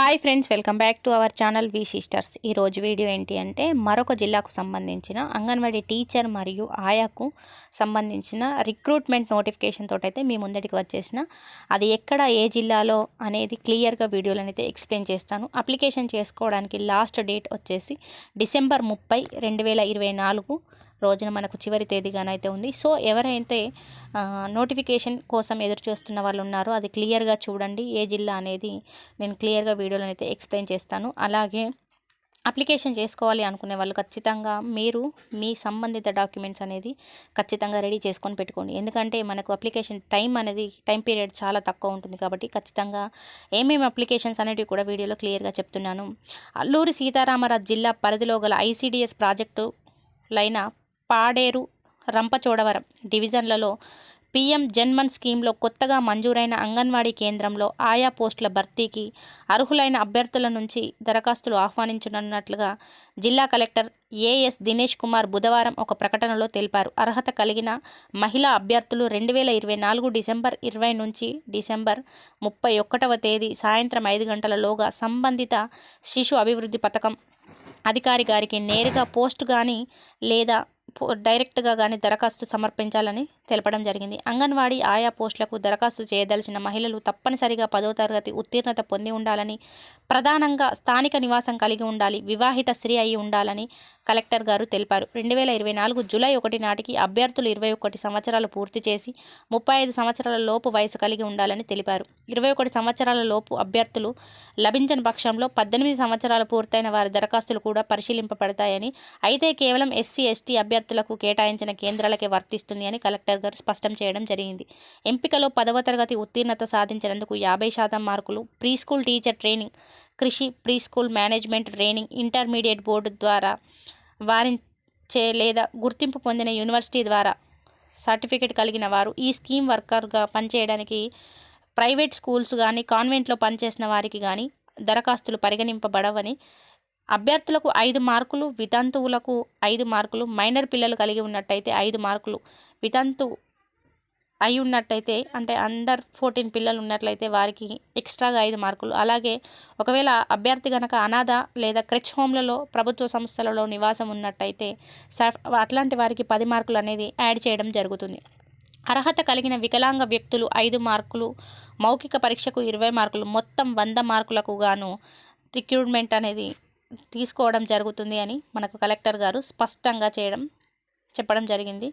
Hi friends welcome back to our channel we sisters ఈరోజు video ఏంటి అంటే మరొక జిల్లాకు సంబంధించిన అంగన్వాడీ టీచర్ మరియు ఆయాకు సంబంధించిన రిక్రూట్మెంట్ నోటిఫికేషన్ తోటైతే మీ ముందటికి వచ్చేసిన. అది ఎక్కడ ఏ జిల్లాలో అనేది క్లియర్గా వీడియోలో అయితే ఎక్స్ప్లెయిన్ చేస్తాను. అప్లికేషన్ చేసుకోవడానికి లాస్ట్ డేట్ వచ్చేసి డిసెంబర్ ముప్పై రెండు వేల ఇరవై నాలుగు. రోజున మనకు చివరి తేదీగానైతే ఉంది. సో ఎవరైతే నోటిఫికేషన్ కోసం ఎదురు చూస్తున్న వాళ్ళు ఉన్నారో అది క్లియర్గా చూడండి. ఏ జిల్లా అనేది నేను క్లియర్గా వీడియోలో అయితే ఎక్స్ప్లెయిన్ చేస్తాను. అలాగే అప్లికేషన్ చేసుకోవాలి అనుకునే వాళ్ళు ఖచ్చితంగా మీరు మీ సంబంధిత డాక్యుమెంట్స్ అనేది ఖచ్చితంగా రెడీ చేసుకొని పెట్టుకోండి. ఎందుకంటే మనకు అప్లికేషన్ టైం అనేది టైం పీరియడ్ చాలా తక్కువ ఉంటుంది కాబట్టి ఖచ్చితంగా ఏమేమి అప్లికేషన్స్ అనేటివి కూడా వీడియోలో క్లియర్గా చెప్తున్నాను. అల్లూరి సీతారామరాజు జిల్లా పరిధిలో గల ఐసీడిఎస్ ప్రాజెక్టు లైన పాడేరు రంపచోడవరం డివిజన్లలో పీఎం జన్మన్ స్కీమ్లో కొత్తగా మంజూరైన అంగన్వాడీ కేంద్రంలో ఆయా పోస్టుల భర్తీకి అర్హులైన అభ్యర్థుల నుంచి దరఖాస్తులు ఆహ్వానించనున్నట్లుగా జిల్లా కలెక్టర్ ఏఎస్ దినేష్ కుమార్ బుధవారం ఒక ప్రకటనలో తెలిపారు. అర్హత కలిగిన మహిళా అభ్యర్థులు రెండు వేల ఇరవై నాలుగు డిసెంబర్ ఇరవై నుంచి డిసెంబర్ ముప్పై ఒకటవ తేదీ సాయంత్రం ఐదు గంటలలోగా సంబంధిత శిశు అభివృద్ధి పథకం అధికారి గారికి నేరుగా పోస్ట్ కానీ లేదా డైరెక్ట్గా కానీ దరఖాస్తు సమర్పించాలని తెలపడం జరిగింది. అంగన్వాడీ ఆయా పోస్టులకు దరఖాస్తు చేయదలిచిన మహిళలు తప్పనిసరిగా పదో తరగతి ఉత్తీర్ణత పొంది ఉండాలని ప్రధానంగా స్థానిక నివాసం కలిగి ఉండాలి వివాహిత స్త్రీ అయి ఉండాలని కలెక్టర్ గారు తెలిపారు. రెండు వేల ఇరవై నాలుగు జూలై ఒకటి నాటికి అభ్యర్థులు ఇరవై ఒకటి సంవత్సరాలు పూర్తి చేసి ముప్పై ఐదు సంవత్సరాల లోపు వయసు కలిగి ఉండాలని తెలిపారు. ఇరవై ఒకటి సంవత్సరాల లోపు అభ్యర్థులు లభించని పక్షంలో పద్దెనిమిది సంవత్సరాలు పూర్తయిన వారి దరఖాస్తులు కూడా పరిశీలింపబడతాయని అయితే కేవలం ఎస్సీ ఎస్టీ అభ్యర్థులకు కేటాయించిన కేంద్రాలకే వర్తిస్తుంది అని కలెక్టర్ గారు స్పష్టం చేయడం జరిగింది. ఎంపికలో పదవ తరగతి ఉత్తీర్ణత సాధించినందుకు యాభై శాతం మార్కులు ప్రీ స్కూల్ టీచర్ ట్రైనింగ్ కృషి preschool management training intermediate board ద్వారా వారించే లేదా గుర్తింపు పొందిన యూనివర్సిటీ ద్వారా సర్టిఫికేట్ కలిగిన వారు ఈ స్కీమ్ వర్కర్గా పనిచేయడానికి ప్రైవేట్ స్కూల్స్ కానీ కాన్వెంట్లో పనిచేసిన వారికి కానీ దరఖాస్తులు పరిగణింపబడవని అభ్యర్థులకు ఐదు మార్కులు వితంతువులకు ఐదు మార్కులు మైనర్ పిల్లలు కలిగి ఉన్నట్టయితే ఐదు మార్కులు వితంతు అయి ఉన్నట్టయితే అంటే అండర్ ఫోర్టీన్ పిల్లలు ఉన్నట్లయితే వారికి ఎక్స్ట్రాగా ఐదు మార్కులు. అలాగే ఒకవేళ అభ్యర్థి గనక అనాథ లేదా క్రెచ్ హోమ్లలో ప్రభుత్వ సంస్థలలో నివాసం ఉన్నట్టయితే అట్లాంటి వారికి పది మార్కులు అనేది యాడ్ చేయడం జరుగుతుంది. అర్హత కలిగిన వికలాంగ వ్యక్తులు ఐదు మార్కులు మౌఖిక పరీక్షకు ఇరవై మార్కులు మొత్తం వంద మార్కులకు గాను రిక్రూట్మెంట్ అనేది తీసుకోవడం జరుగుతుంది అని మనకు కలెక్టర్ గారు స్పష్టంగా చేయడం చెప్పడం జరిగింది.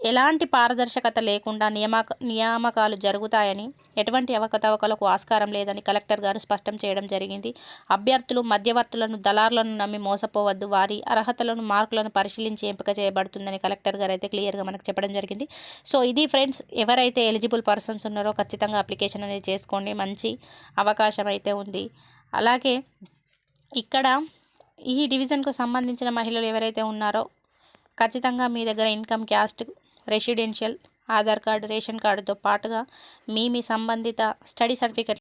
ఎలాంటి పారదర్శకత లేకుండా నియామక నియామకాలు జరుగుతాయని ఎటువంటి అవకతవకలకు ఆస్కారం లేదని కలెక్టర్ గారు స్పష్టం చేయడం జరిగింది. అభ్యర్థులు మధ్యవర్తులను దళారులను నమ్మి మోసపోవద్దు వారి అర్హతలను మార్కులను పరిశీలించి ఎంపిక చేయబడుతుందని కలెక్టర్ గారు అయితే క్లియర్గా మనకు చెప్పడం జరిగింది. సో ఇది ఫ్రెండ్స్ ఎవరైతే ఎలిజిబుల్ పర్సన్స్ ఉన్నారో ఖచ్చితంగా అప్లికేషన్ అనేది చేసుకోండి. మంచి అవకాశం అయితే ఉంది. అలాగే ఇక్కడ ఈ డివిజన్కు సంబంధించిన మహిళలు ఎవరైతే ఉన్నారో ఖచ్చితంగా మీ దగ్గర income caste residential Aadhaar card ration కార్డుతో పాటుగా మీ మీ సంబంధిత స్టడీ సర్టిఫికెట్